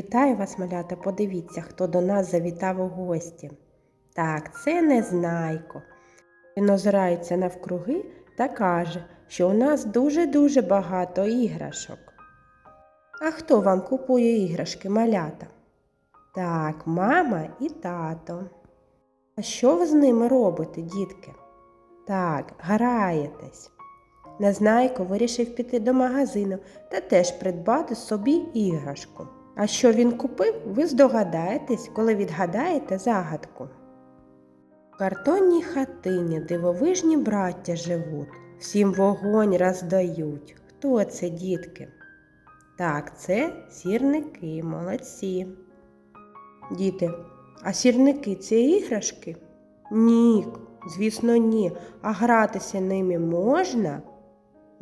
Вітаю вас, малята, подивіться, хто до нас завітав у гості. Так, це Незнайко. Він озирається навкруги та каже, що у нас дуже-дуже багато іграшок. А хто вам купує іграшки, малята? Так, мама і тато. А що ви з ними робите, дітки? Так, граєтесь. Незнайко вирішив піти до магазину та теж придбати собі іграшку. А що він купив, ви здогадаєтесь, коли відгадаєте загадку. В картонній хатині дивовижні браття живуть, всім вогонь роздають. Хто це, дітки? Так, це сірники, молодці. Діти, а сірники це іграшки? Ні, звісно, ні. А гратися ними можна?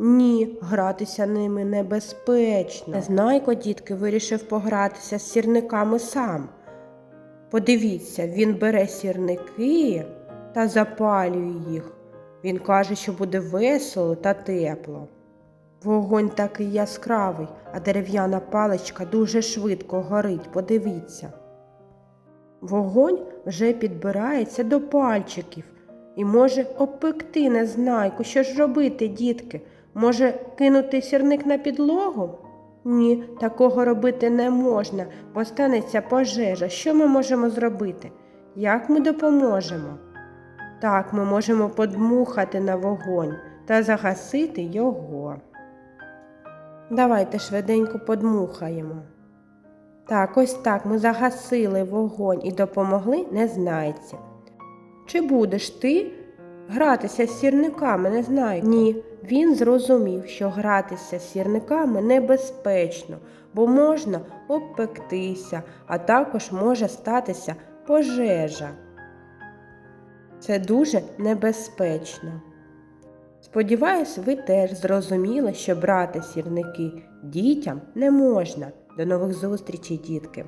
Ні, гратися ними небезпечно. Знайко, дітки, вирішив погратися з сірниками сам. Подивіться, він бере сірники та запалює їх. Він каже, що буде весело та тепло. Вогонь такий яскравий, а дерев'яна паличка дуже швидко горить, подивіться. Вогонь вже підбирається до пальчиків і може обпекти незнайку. Що ж робити, дітки? Може кинути сірник на підлогу? Ні, такого робити не можна, бо станеться пожежа. Що ми можемо зробити? Як ми допоможемо? Так, ми можемо подмухати на вогонь та загасити його. Давайте швиденько подмухаємо. Так, ось так ми загасили вогонь і допомогли незнайці. Чи будеш ти гратися з сірниками, не знаю. Ні, він зрозумів, що гратися з сірниками небезпечно, бо можна обпектися, а також може статися пожежа. Це дуже небезпечно. Сподіваюсь, ви теж зрозуміли, що брати сірники дітям не можна. До нових зустрічей, дітки!